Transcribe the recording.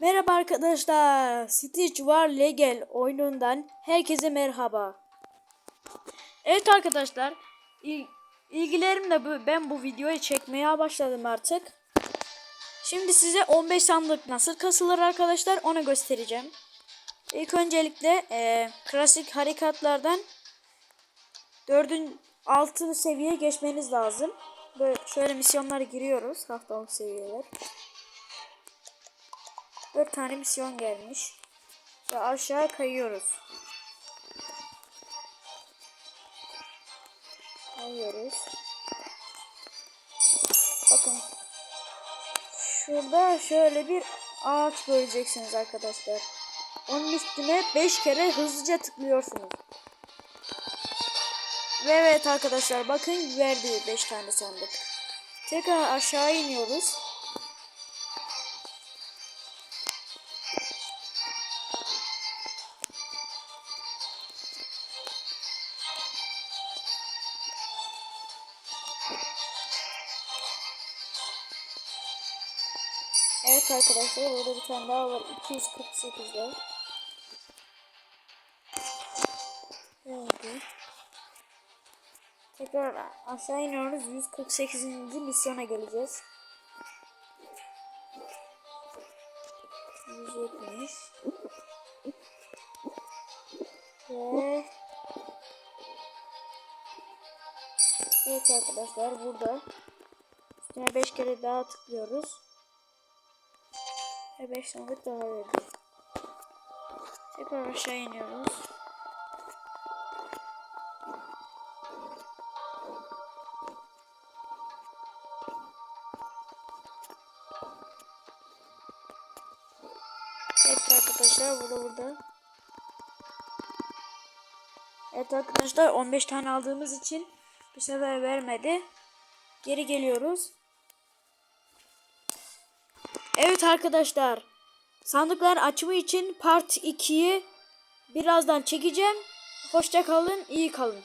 Merhaba arkadaşlar. Stitch War Legal oyunundan herkese merhaba. Evet arkadaşlar. il- ilgilerimle bu, ben bu videoyu çekmeye başladım artık. Şimdi size 15 sandık nasıl kasılır arkadaşlar onu göstereceğim. İlk öncelikle eee, klasik harekatlardan 4. 6 seviye geçmeniz lazım. Böyle şöyle misyonlara giriyoruz. Haftalık seviyeler. 4 tane misyon gelmiş. Ve aşağı kayıyoruz. Kayıyoruz. Bakın. Şurada şöyle bir ağaç göreceksiniz arkadaşlar. Onun üstüne 5 kere hızlıca tıklıyorsunuz. Ve evet arkadaşlar bakın verdi 5 tane sandık. Tekrar aşağı iniyoruz. Evet arkadaşlar burada bir tane daha var 248'de. Evet. Tekrar aşağı iniyoruz 148. misyona geleceğiz. 170 ve Evet arkadaşlar burada üstüne 5 kere daha tıklıyoruz. Ve 5 sandık daha verdi. Tekrar aşağı iniyoruz. Evet arkadaşlar burada burada. Evet arkadaşlar 15 tane aldığımız için bir sefer vermedi. Geri geliyoruz. Evet arkadaşlar. Sandıklar açımı için part 2'yi birazdan çekeceğim. Hoşça kalın, iyi kalın.